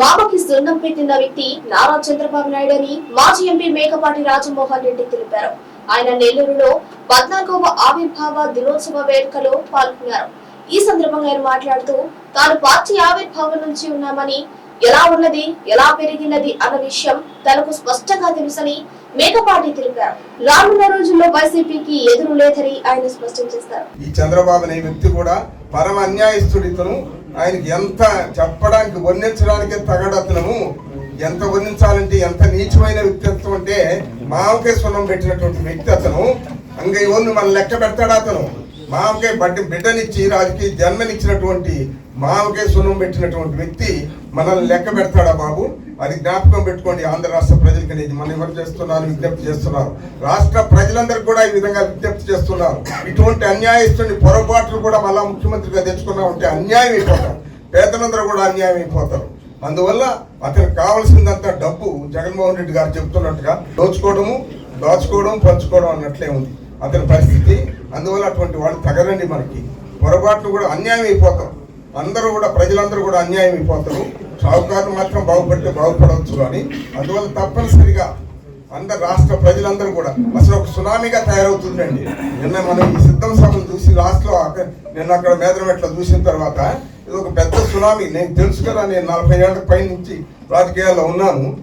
మామకి సున్నం పెట్టిన వ్యక్తి నారా చంద్రబాబు నాయుడు అని మాజీ ఎంపీ మేకపాటి రాజమోహన్ రెడ్డి తెలిపారు. ఆయన నెల్లూరులో పద్నాలుగవ ఆవిర్భావ దినోత్సవ వేడుకలో పాల్గొన్నారు. ఈ సందర్భంగా ఆయన మాట్లాడుతూ తాను పార్టీ ఆవిర్భావం నుంచి ఉన్నామని ఎలా ఉన్నది ఎలా పెరిగినది అన్న విషయం తనకు స్పష్టంగా తెలుసని మేకపాటి తెలిపారు. రానున్న రోజుల్లో వైసీపీకి ఎదురు లేదని ఆయన స్పష్టం చేశారు ఈ చంద్రబాబు అనే వ్యక్తి కూడా పరమ అన్యాయస్తుడితను ఆయనకి ఎంత చెప్పడానికి వర్ణించడానికే తగడతనము ఎంత వర్ణించాలంటే ఎంత నీచమైన వ్యక్తిత్వం అంటే మామకే సున్నం పెట్టినటువంటి వ్యక్తి అతను. అంగ మన లెక్క పెడతాడు అతను. మామకే బడ్డి బిడ్డనిచ్చి రాజుకి జన్మనిచ్చినటువంటి మామకే సున్నం పెట్టినటువంటి వ్యక్తి మనల్ని లెక్క పెడతాడా బాబు? అది జ్ఞాపకం పెట్టుకోండి. ఆంధ్ర రాష్ట్ర ప్రజలకి అనేది మనం ఎవరు చేస్తున్నారు? విజ్ఞప్తి చేస్తున్నారు. రాష్ట్ర ప్రజలందరికీ కూడా ఈ విధంగా విజ్ఞప్తి చేస్తున్నారు. ఇటువంటి అన్యాయస్తుని పొరపాట్లు కూడా మళ్ళా ముఖ్యమంత్రిగా తెచ్చుకున్నా ఉంటే అన్యాయం అయిపోతారు. పేదలందరూ కూడా అన్యాయం అయిపోతారు. అందువల్ల అతనికి కావాల్సిందంతా డబ్బు జగన్మోహన్ రెడ్డి గారు చెప్తున్నట్టుగా దోచుకోవడము దాచుకోవడం పంచుకోవడం అన్నట్లే ఉంది. అతని పరిస్థితి. అందువల్ల అటువంటి వాళ్ళు తగరండి మనకి. పొరపాట్లు కూడా అన్యాయం అయిపోతాం. అందరూ కూడా ప్రజలందరూ కూడా అన్యాయం అయిపోతారు. షావుకారులు మాత్రం బాగుపడితే బాగుపడవచ్చు అని అందువల్ల తప్పనిసరిగా అందరు రాష్ట్ర ప్రజలందరూ కూడా అసలు ఒక సునామీగా తయారవుతుందండి. నిన్న మనం ఈ సిద్ధం సభను చూసి లాస్ట్లో నిన్న అక్కడ మేదరమెట్ల చూసిన తర్వాత ఇది ఒక పెద్ద సునామీ. నేను తెలుసు కదా నేను నలభై ఏళ్ళ పై నుంచి రాజకీయాల్లో ఉన్నాను.